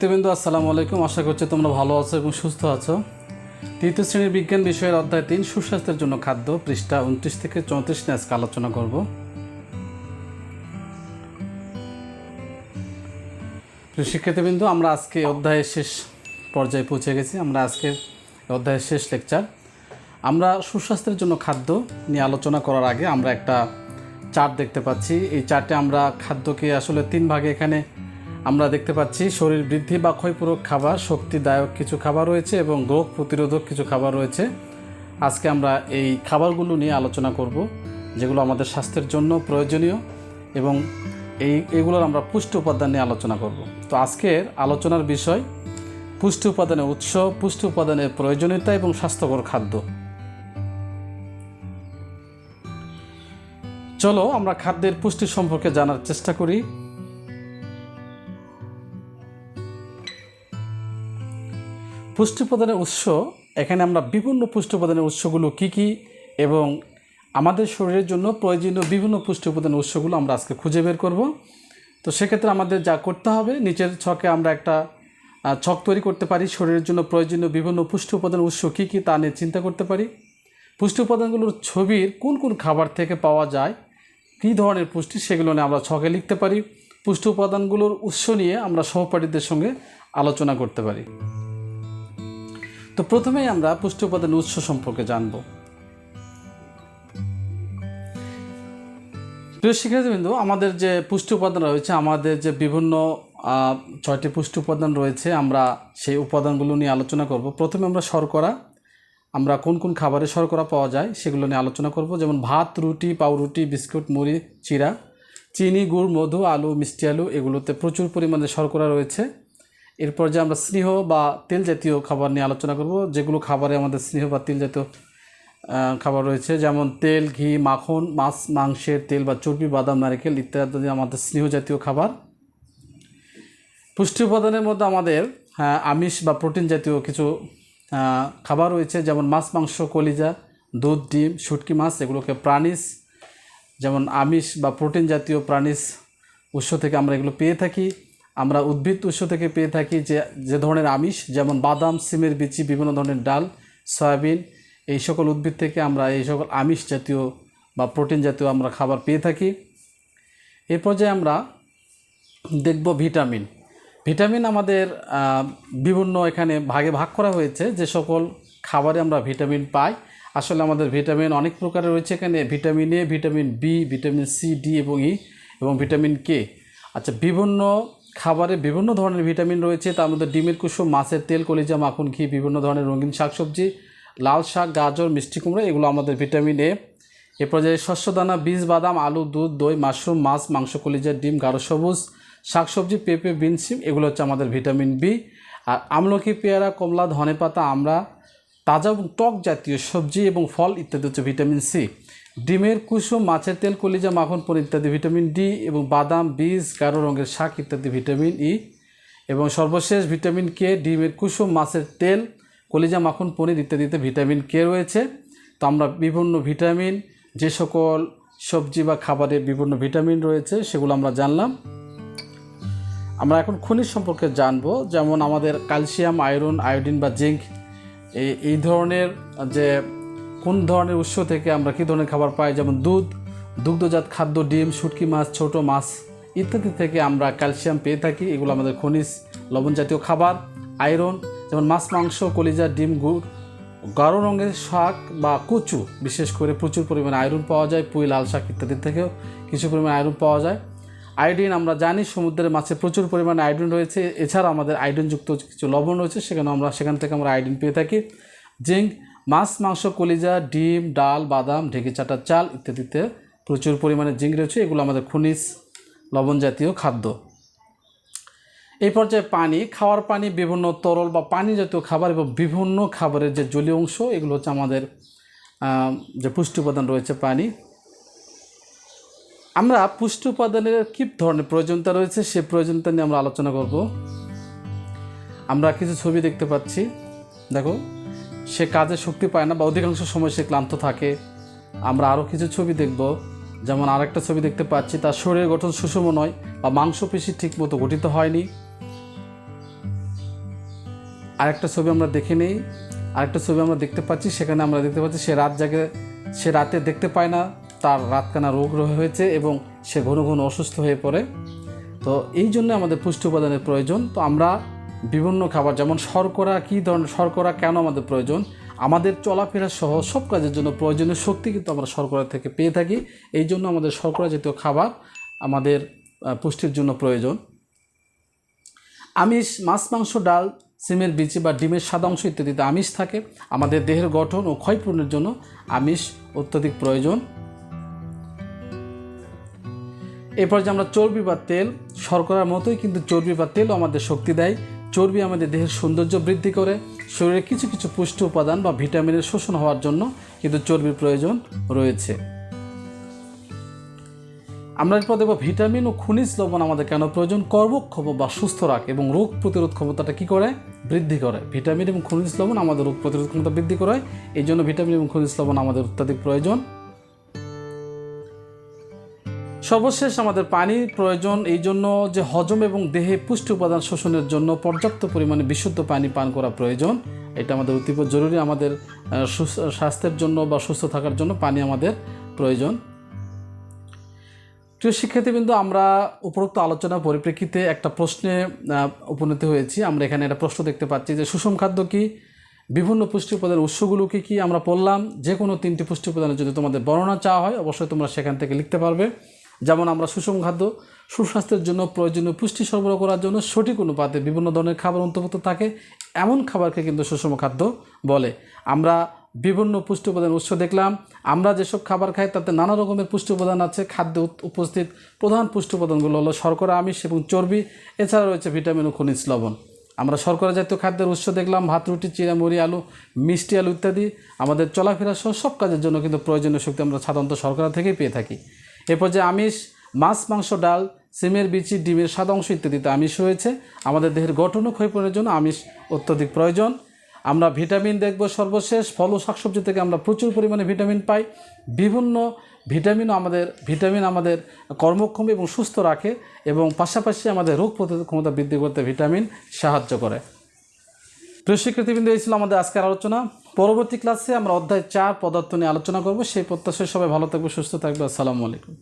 তেবেন্দু আসসালামু আলাইকুম। আশা করছি তোমরা ভালো আছো এবং সুস্থ আছো। তৃতীয় শ্রেণির বিজ্ঞান বিষয়ের অধ্যায় তিন, সুস্বাস্থ্যের জন্য খাদ্য, পৃষ্ঠা উনত্রিশ থেকে চৌত্রিশ নিয়ে আজকে আলোচনা করব। শিক্ষার্থীবৃন্দু আমরা আজকে অধ্যায়ের শেষ পর্যায়ে পৌঁছে গেছি। আমরা আজকে অধ্যায়ের শেষ লেকচার আমরা সুস্বাস্থ্যের জন্য খাদ্য নিয়ে আলোচনা করার আগে আমরা একটা চার্ট দেখতে পাচ্ছি। এই চার্টে আমরা খাদ্যকে আসলে তিন ভাগে এখানে আমরা দেখতে পাচ্ছি শরীর বৃদ্ধি বা ক্ষয়পূরক খাবার, শক্তিদায়ক কিছু খাবার রয়েছে এবং রোগ প্রতিরোধক কিছু খাবার রয়েছে। আজকে আমরা এই খাবারগুলো নিয়ে আলোচনা করব, যেগুলো আমাদের স্বাস্থ্যের জন্য প্রয়োজনীয় এবং এই, এগুলোর আমরা পুষ্টি উপাদান নিয়ে আলোচনা করব। তো আজকের আলোচনার বিষয়, পুষ্টি উপাদানের উৎস, পুষ্টি উপাদানের প্রয়োজনীয়তা এবং স্বাস্থ্যকর খাদ্য। চলো আমরা খাদ্যের পুষ্টি সম্পর্কে জানার চেষ্টা করি। পুষ্টি প্রদানের উৎস, এখানে আমরা বিভিন্ন পুষ্টি উপাদানের উৎসগুলো কি কি এবং আমাদের শরীরের জন্য প্রয়োজনীয় বিভিন্ন পুষ্টি উপাদানের উৎসগুলো আমরা আজকে খুঁজে বের করব। তো সেক্ষেত্রে আমাদের যা করতে হবে, নিচের ছকে আমরা একটা ছক তৈরি করতে পারি, শরীরের জন্য প্রয়োজনীয় বিভিন্ন পুষ্টি উপাদানের উৎস কী কী তা নিয়ে চিন্তা করতে পারি। পুষ্টি উপাদানগুলোর ছবির কোন কোন খাবার থেকে পাওয়া যায়, কী ধরনের পুষ্টি সেগুলো নিয়ে আমরা ছকে লিখতে পারি পুষ্টি উপাদানগুলোর উৎস নিয়ে আমরা সহপাঠীদের সঙ্গে আলোচনা করতে পারি। তো প্রথমেই আমরা পুষ্টি উপাদানের উৎস সম্পর্কে জানব। প্রিয় শিক্ষার্থীবৃন্দ, আমাদের যে পুষ্টি উপাদান রয়েছে, আমাদের যে বিভিন্ন ছয়টি পুষ্টি উপাদান রয়েছে, আমরা সেই উপাদানগুলো নিয়ে আলোচনা করব। প্রথমে আমরা শর্করা, আমরা কোন কোন খাবারে শর্করা পাওয়া যায় সেগুলো নিয়ে আলোচনা করব। যেমন ভাত, রুটি, পাউরুটি, বিস্কুট, মুড়ি চিরা চিনি, গুড়, মধু, আলু, মিষ্টি আলু, এগুলোতে প্রচুর পরিমাণে শর্করা রয়েছে। এরপর যে আমরা স্নেহ বা তেল জাতীয় খাবার নিয়ে আলোচনা করব, যেগুলো খাবারে আমাদের স্নেহ বা তেল জাতীয় খাবার রয়েছে, যেমন তেল, ঘি, মাখন, মাছ, মাংসের তেল বা চর্বি, বাদাম, নারকেল ইত্যাদি আমাদের স্নেহ জাতীয় খাবার। পুষ্টি উপাদানের মধ্যে আমাদের আমিষ বা প্রোটিন জাতীয় কিছু খাবার রয়েছে, যেমন মাছ, মাংস, কলিজা, দুধ, ডিম, শুটকি মাছ, এগুলোকে প্রাণিজ, যেমন আমিষ বা প্রোটিন জাতীয় প্রাণিজ উৎস থেকে আমরা এগুলো পেয়ে থাকি। আমরা উদ্ভিদ উৎস থেকে পেয়ে থাকি যে যে ধরনের আমিষ, যেমন বাদাম, সিমের বিচি, বিভিন্ন ধরনের ডাল, সয়াবিন, এই সকল উদ্ভিদ থেকে আমরা এই সকল আমিষ জাতীয় বা প্রোটিন জাতীয় আমরা খাবার পেয়ে থাকি। এই পর্যায়ে আমরা দেখব ভিটামিন। ভিটামিন আমাদের বিভিন্ন এখানে ভাগে ভাগ করা হয়েছে যে সকল খাবারে আমরা ভিটামিন পাই। আসলে আমাদের ভিটামিন অনেক প্রকারের রয়েছে এখানে। Vitamin A, vitamin B, vitamin C, D এবং ই এবং ভিটামিন কে। আচ্ছা বিভিন্ন খাবারে বিভিন্ন ধরনের ভিটামিন রয়েছে। তার মধ্যে ডিমের কুসুম, মাছের তেল, কলিজা, মাখন, ঘি, বিভিন্ন ধরনের রঙিন শাকসবজি, লাল শাক, গাজর, মিষ্টি কুমড়ো, এগুলো আমাদের ভিটামিন এ। এ পর্যায়ে শস্যদানা বীজ, বাদাম, আলু, দুধ, দই, মাশরুম, মাছ, মাংস, কলিজা, ডিম, গাঢ় সবুজ, শাকসবজি, পেঁপে, বিন সিম এগুলো হচ্ছে আমাদের ভিটামিন বি। আর আমলকি, পেয়ারা, কমলা, ধনেপাতা, আমরা তাজা এবং টক জাতীয় সবজি এবং ফল ইত্যাদি হচ্ছে ভিটামিন সি। ডিমের কুসুম, মাছের তেল, কলিজা, মাখন, পনির ইত্যাদি ভিটামিন ডি এবং বাদাম, বীজ, গাঢ় রঙের শাক ইত্যাদি ভিটামিন ই এবং সর্বশেষ ভিটামিন কে, ডিমের কুসুম, মাছের তেল, কলিজা, মাখন, পনির ইত্যাদিতে ভিটামিন কে রয়েছে। তো আমরা বিভিন্ন ভিটামিন, যে সকল সবজি বা খাবারে বিভিন্ন ভিটামিন রয়েছে, সেগুলো আমরা জানলাম। আমরা এখন খনিজ সম্পর্কে জানব, যেমন আমাদের ক্যালসিয়াম, আয়রন, আয়োডিন বা জিঙ্ক এই এই ধরনের যে কোন ধরনের উৎস থেকে আমরা কী ধরনের খাবার পাই? যেমন দুধ, দুগ্ধজাত খাদ্য, ডিম, শুটকি মাছ, ছোট মাছ ইত্যাদি থেকে আমরা ক্যালসিয়াম পেয়ে থাকি। এগুলো আমাদের খনিজ লবণ জাতীয় খাবার। আয়রন, যেমন মাছ, মাংস, কলিজা, ডিম, গুড়, গাঢ় রঙের শাক বা কচু, বিশেষ করে প্রচুর পরিমাণে আয়রন পাওয়া যায়, পুঁই, লাল শাক ইত্যাদি থেকেও কিছু পরিমাণে আয়রন পাওয়া যায়। আয়োডিন, আমরা জানি সমুদ্রের মাছে প্রচুর পরিমাণে আয়োডিন রয়েছে। এছাড়া আমাদের আয়োডিনযুক্ত কিছু লবণ রয়েছে, সেখানে আমরা, সেখান থেকে আমরা আয়োডিন পেয়ে থাকি। জিঙ্ক মাছ, মাংস, কলিজা, ডিম, ডাল, বাদাম, ঢেকে চাটা চাল ইত্যাদিতে প্রচুর পরিমাণে জিঙ্ক রয়েছে। এগুলো আমাদের খনিজ লবণ জাতীয় খাদ্য। এই পর্যায়ে পানি, খাওয়ার পানি, বিভিন্ন তরল বা পানি জাতীয় খাবার এবং বিভিন্ন খাবারের যে জলীয় অংশ, এগুলো হচ্ছে আমাদের যে পুষ্টি উপাদান রয়েছে পানি। আমরা পুষ্টি উপাদানের কী ধরনের প্রয়োজনীয়তা রয়েছে, সে প্রয়োজনীয়তা নিয়ে আমরা আলোচনা করব। আমরা কিছু ছবি দেখতে পাচ্ছি। দেখো সে কাজে শক্তি পায় না বা অধিকাংশ সময় সে ক্লান্ত থাকে। আমরা আরও কিছু ছবি দেখব। যেমন আরেকটা ছবি দেখতে পাচ্ছি, তার শরীরের গঠন সুষম নয় বা মাংসপেশি ঠিকমতো গঠিত হয়নি। আরেকটা ছবি আমরা দেখে নেই। আরেকটা ছবি আমরা দেখতে পাচ্ছি, সেখানে আমরা দেখতে পাচ্ছি সে রাত জাগে, সে রাতে দেখতে পায় না, তার রাতকানা রোগ হয়েছে এবং সে ঘন ঘন অসুস্থ হয়ে পড়ে। তো এই জন্য আমাদের পুষ্টি উপাদানের প্রয়োজন। তো আমরা বিভিন্ন খাবার, যেমন শর্করা, কী ধরনের শর্করা, কেন আমাদের প্রয়োজন? আমাদের চলাফেরা সহ সব কাজের জন্য প্রয়োজনীয় শক্তি কিন্তু আমরা শর্করা থেকে পেয়ে থাকি। এই জন্য আমাদের শর্করা জাতীয় খাবার আমাদের পুষ্টির জন্য প্রয়োজন। আমিষ, মাছ, মাংস, ডাল, সিমের বিচি বা ডিমের সাদা অংশ ইত্যাদিতে আমিষ থাকে। আমাদের দেহের গঠন ও ক্ষয়পূরণের জন্য আমিষ অত্যধিক প্রয়োজন। এরপর যে আমরা চর্বি বা তেল, শর্করার মতোই কিন্তু চর্বি বা তেলও আমাদের শক্তি দেয়। চর্বি আমাদের দেহের সৌন্দর্য বৃদ্ধি করে, শরীরে কিছু কিছু পুষ্টি উপাদান বা ভিটামিনের শোষণ হওয়ার জন্য কিন্তু চর্বির প্রয়োজন রয়েছে। আমরা এরপর দেখব ভিটামিন ও খনিজ লবণ আমাদের কেন প্রয়োজন? কর্মক্ষম বা সুস্থ রাখে এবং রোগ প্রতিরোধ ক্ষমতাটা কি করে? বৃদ্ধি করে। ভিটামিন এবং খনিজ লবণ আমাদের রোগ প্রতিরোধ ক্ষমতা বৃদ্ধি করে এই জন্য ভিটামিন এবং খনিজ লবণ আমাদের অত্যাধিক প্রয়োজন। সর্বশেষ আমাদের পানির প্রয়োজন, এই জন্য যে হজম এবং দেহে পুষ্টি উপাদান শোষণের জন্য পর্যাপ্ত পরিমাণে বিশুদ্ধ পানি পান করা প্রয়োজন। এটা আমাদের অতীব জরুরি আমাদের স্বাস্থ্যের জন্য বা সুস্থ থাকার জন্য পানি আমাদের প্রয়োজন। প্রিয় শিক্ষার্থীবৃন্দ, আমরা উপরোক্ত আলোচনার পরিপ্রেক্ষিতে একটা প্রশ্নে উপনীত হয়েছি। আমরা এখানে একটা প্রশ্ন দেখতে পাচ্ছি যে সুষম খাদ্য কি? বিভিন্ন পুষ্টি উপাদানের উৎসগুলো কি কি? আমরা পড়লাম যে কোনো তিনটি পুষ্টি উপাদানের যদি তোমাদের বর্ণনা চাওয়া হয়, অবশ্যই তোমরা সেখান থেকে লিখতে পারবে। যেমন আমরা সুষম খাদ্য, সুস্বাস্থ্যের জন্য প্রয়োজনীয় পুষ্টি সরবরাহ করার জন্য সঠিক অনুপাতে বিভিন্ন ধরনের খাবার অন্তর্ভুক্ত থাকে। এমন খাবারকে কিন্তু সুষম খাদ্য বলে। আমরা বিভিন্ন পুষ্টি উপাদানের উৎস দেখলাম। আমরা যেসব খাবার খাই, তাতে নানা রকমের পুষ্টি উপাদান আছে। খাদ্যে উপস্থিত প্রধান পুষ্টি উপাদানগুলো হলো শর্করা, আমিষ এবং চর্বি। এছাড়া রয়েছে ভিটামিন ও খনিজ লবণ। আমরা শর্করা জাতীয় খাদ্যের উৎস দেখলাম। ভাত, রুটি, চিড়া, মুড়ি, আলু, মিষ্টি, আলু ইত্যাদি। আমাদের চলাফেরা সহ সব কাজের জন্য কিন্তু প্রয়োজনীয় শক্তি আমরা সাধারণত শর্করা থেকেই পেয়ে থাকি। এরপর যে আমিষ, মাছ, মাংস, ডাল, সিমের বিচি, ডিমের সাদা অংশ ইত্যাদিতে আমিষ রয়েছে। আমাদের দেহের গঠন ও ক্ষয়পূরণের জন্য আমিষ অত্যধিক প্রয়োজন। আমরা ভিটামিন দেখব সর্বশেষ। ফল ও শাকসবজি থেকে আমরা প্রচুর পরিমাণে ভিটামিন পাই। বিভিন্ন ভিটামিনও আমাদের, ভিটামিন আমাদের কর্মক্ষম এবং সুস্থ রাখে এবং পাশাপাশি আমাদের রোগ প্রতিরোধ ক্ষমতা বৃদ্ধি করতে ভিটামিন সাহায্য করে। প্রিয় শিক্ষার্থীবৃন্দ, এই ছিল আমাদের আজকের আলোচনা। পরবর্তী ক্লাসে আমরা অধ্যায় চার পদার্থ নিয়ে আলোচনা করব। সেই প্রত্যাশায় সবাই ভালো থাকবে, সুস্থ থাকবে। আসসালামু আলাইকুম।